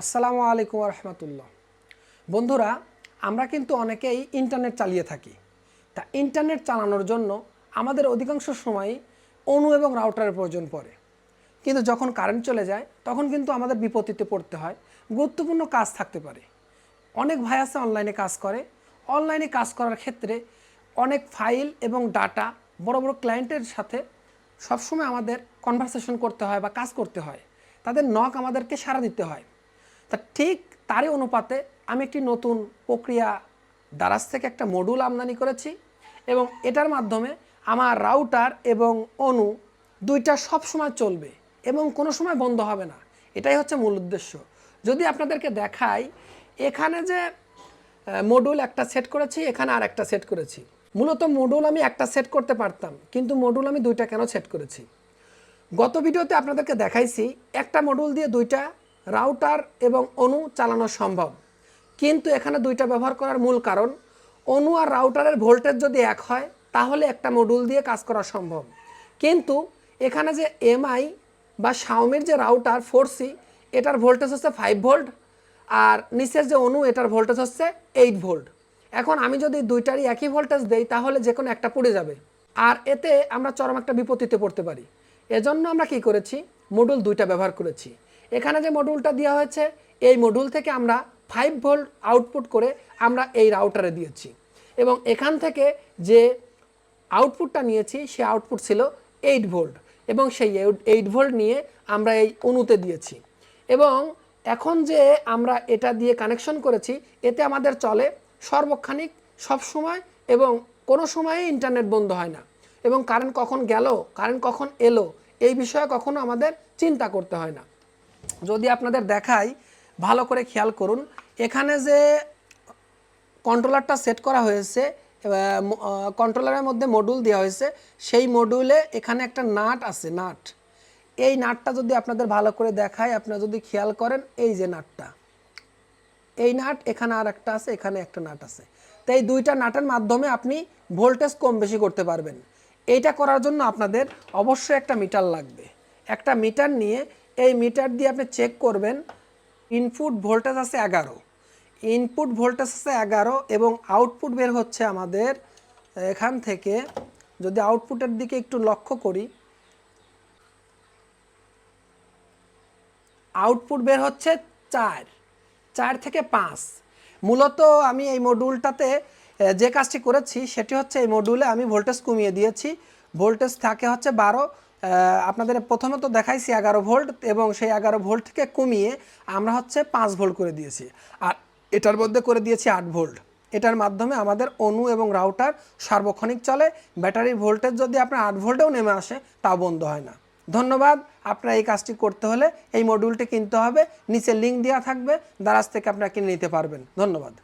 আসসালামু আলাইকুম রহমতুল্লাহ বন্ধুরা, আমরা কিন্তু অনেকেই ইন্টারনেট চালিয়ে থাকি। তা ইন্টারনেট চালানোর জন্য আমাদের অধিকাংশ সময় অণু এবং রাউটারের প্রয়োজন পড়ে। কিন্তু যখন কারেন্ট চলে যায়, তখন কিন্তু আমাদের বিপত্তিতে পড়তে হয়, গুরুত্বপূর্ণ কাজ থাকতে পারে। অনেক ভাই আছে অনলাইনে কাজ করে। অনলাইনে কাজ করার ক্ষেত্রে অনেক ফাইল এবং ডাটা বড় বড় ক্লায়েন্টের সাথে সবসময় আমাদের কনভারসেশন করতে হয় বা কাজ করতে হয়। তাদের নখ আমাদেরকে সাড়া দিতে হয়। তা ঠিক তারই অনুপাতে আমি একটি নতুন প্রক্রিয়া দারাজ থেকে একটা মডুল আমদানি করেছি এবং এটার মাধ্যমে আমার রাউটার এবং অনু দুইটা সব সময় চলবে এবং কোনো সময় বন্ধ হবে না। এটাই হচ্ছে মূল উদ্দেশ্য। যদি আপনাদেরকে দেখাই, এখানে যে মডুল একটা সেট করেছি, এখানে আর একটা সেট করেছি। মূলত মডুল আমি একটা সেট করতে পারতাম, কিন্তু মডুল আমি দুইটা কেন সেট করেছি? গত ভিডিওতে আপনাদেরকে দেখাইছি, একটা মডুল দিয়ে দুইটা রাউটার এবং অনু চালানো সম্ভব। কিন্তু এখানে দুইটা ব্যবহার করার মূল কারণ, অনু আর রাউটারের ভোল্টেজ যদি এক হয়, তাহলে একটা মডুল দিয়ে কাজ করা সম্ভব। কিন্তু এখানে যে এমআই বা শাওমির যে রাউটার ফোর সি এটার ভোল্টেজ হচ্ছে ফাইভ ভোল্ট আর নিচের যে অনু, এটার ভোল্টেজ হচ্ছে এইট ভোল্ট এখন আমি যদি দুইটারই একই ভোল্টেজ দেই, তাহলে যে কোনো একটা পড়ে যাবে। আর এতে আমরা চরম একটা বিপত্তিতে পড়তে পারি। এজন্য আমরা কি করেছি? মডুল দুইটা ব্যবহার করেছি। এখানে যে মডুলটা দেওয়া হয়েছে, এই মডুল থেকে আমরা ফাইভ ভোল্ট আউটপুট করে আমরা এই রাউটারে দিয়েছি। এবং এখান থেকে যে আউটপুটটা নিয়েছি, সে আউটপুট ছিল এইট ভোল্ট এবং সেই এইট ভোল্ট নিয়ে আমরা এই অনুতে দিয়েছি। এবং এখন যে আমরা এটা দিয়ে কানেকশন করেছি, এতে আমাদের চলে সর্বক্ষণিক সবসময় এবং কোনো সময়ে ইন্টারনেট বন্ধ হয় না। এবং কারেন্ট কখন গেল কারেন্ট কখন এলো, এই বিষয়ে কখনো আমাদের চিন্তা করতে হয় না। যদি আপনাদের দেখাই, ভালো করে খেয়াল করুন। এখানে যে কন্ট্রোলারটা সেট করা হয়েছে কন্ট্রোলারের মধ্যে মডুল দেওয়া হয়েছে, সেই মডুলে এখানে একটা নাট আছে, নাট। এই নাটটা যদি আপনাদের ভালো করে দেখায় আপনারা যদি খেয়াল করেন, এই যে নাটটা। এই নাট এখানে আর একটা আছে, এখানে একটা নাট আছে। তো এই দুইটা নাটের মাধ্যমে আপনি ভোল্টেজ কম বেশি করতে পারবেন। এইটা করার জন্য আপনাদের অবশ্যই একটা মিটার লাগবে। একটা মিটার নিয়ে এই মিটার দিয়ে আপনি চেক করবেন ইনপুট ভোল্টেজ আছে এগারো। ইনপুট ভোল্টেজ আছে এগারো এবং আউটপুট বের হচ্ছে আমাদের এখান থেকে যদি আউটপুটের দিকে একটু লক্ষ্য করি আউটপুট বের হচ্ছে চার চার থেকে পাঁচ। মূলত আমি এই মডিউলটাতে আহ, যে কাজটি করেছি সেটি হচ্ছে এই মডিউলে আমি ভোল্টেজ কমিয়ে দিয়েছি। ভোল্টেজ থাকে হচ্ছে বারো আপনাদের প্রথমে তো দেখাইছি এগারো ভোল্ট এবং সেই এগারো ভোল্ট থেকে কমিয়ে আমরা হচ্ছে পাঁচ ভোল্ট করে দিয়েছি। আর এটার মধ্যে করে দিয়েছি আট ভোল্ট। এটার মাধ্যমে আমাদের অনু এবং রাউটার সার্বক্ষণিক চলে। ব্যাটারির ভোল্টেজ যদি আপনার আট ভোল্টেও নেমে আসে, তাও বন্ধ হয় না। ধন্যবাদ। আপনার এই কাজটি করতে হলে এই মডিউলটি কিনতে হবে। নিচে লিঙ্ক দেওয়া থাকবে। দারাজ থেকে আপনারা কিনে নিতে পারবেন। ধন্যবাদ।